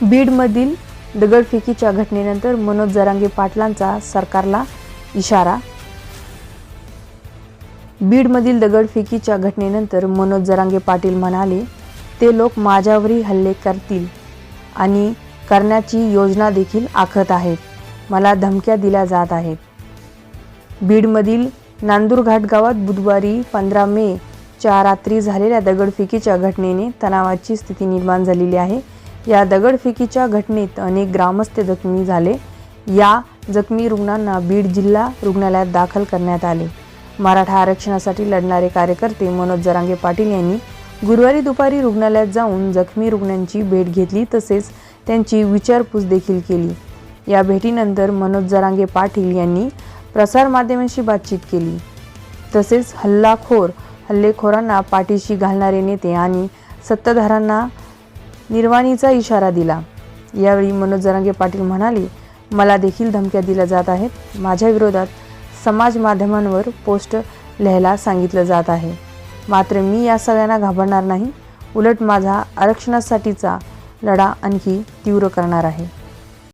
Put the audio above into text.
बीडमधील दगडफेकीच्या घटनेनंतर मनोज जरांगे पाटलांचा सरकारला इशारा. बीडमधील दगडफेकीच्या घटनेनंतर मनोज जरांगे पाटील म्हणाले ते लोक माझ्यावरही हल्ले करतील आणि करण्याची योजना देखील आखत आहेत. मला धमक्या दिल्या जात आहेत. बीडमधील नांदूरघाट गावात बुधवारी पंधरा मे च्या रात्री झालेल्या दगडफेकीच्या घटनेने तणावाची स्थिती निर्माण झालेली आहे. या दगडफेकीच्या घटनेत अनेक ग्रामस्थ जखमी झाले. या जखमी रुग्णांना बीड जिल्हा रुग्णालयात दाखल करण्यात आले. मराठा आरक्षणासाठी लढणारे कार्यकर्ते मनोज जरांगे पाटील यांनी गुरुवारी दुपारी रुग्णालयात जाऊन जखमी रुग्णांची भेट घेतली तसेच त्यांची विचारपूस देखील केली. या भेटीनंतर मनोज जरांगे पाटील यांनी प्रसारमाध्यमांशी बातचीत केली. तसेच हल्लाखोर हल्लेखोरांना पाठीशी घालणारे नेते आणि सत्ताधाऱ्यांना निर्वाणीचा इशारा दिला. यावेळी मनोज जरांगे पाटील म्हणाले मला देखील धमक्या दिल्या जात आहेत. माझ्या विरोधात समाज माध्यमांवर पोस्ट लिहायला सांगितलं जात आहे. मात्र मी या सगळ्यांना घाबरणार नाही. उलट माझा आरक्षणासाठीचा लढा आणखी तीव्र करणार आहे.